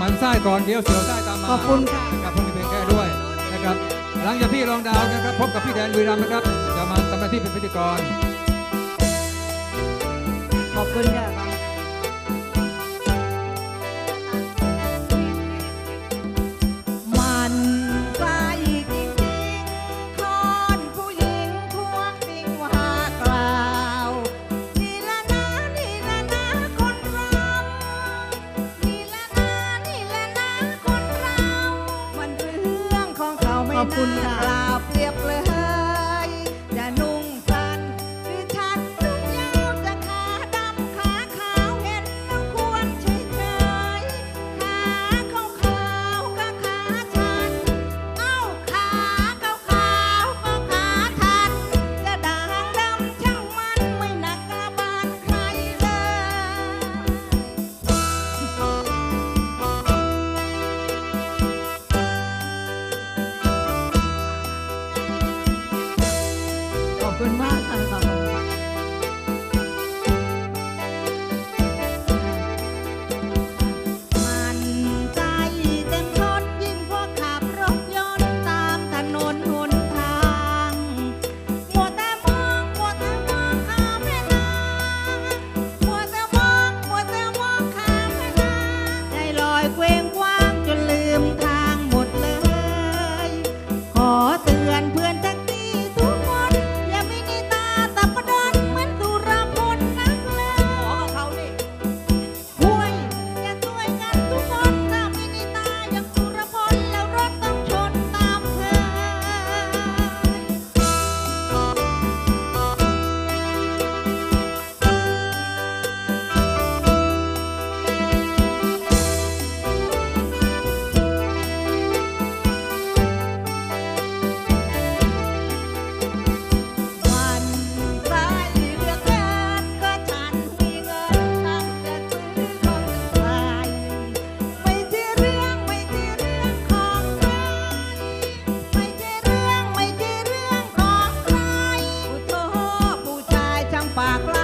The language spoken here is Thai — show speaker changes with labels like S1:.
S1: ได้ก่อนเดี๋ยวเสียวได้ตามมาขอบคุณค่ะนะครับพวกนี้เป็นแก้ด้วยนะครับ หลังจากพี่รองดาวนะครับ พบกับพี่แดนบุรีรัมย์นะครับจะมาทำหน้าที่เป็นพิธีกร ข
S2: อบคุณค่ะ
S3: คุณกราบเรีย back.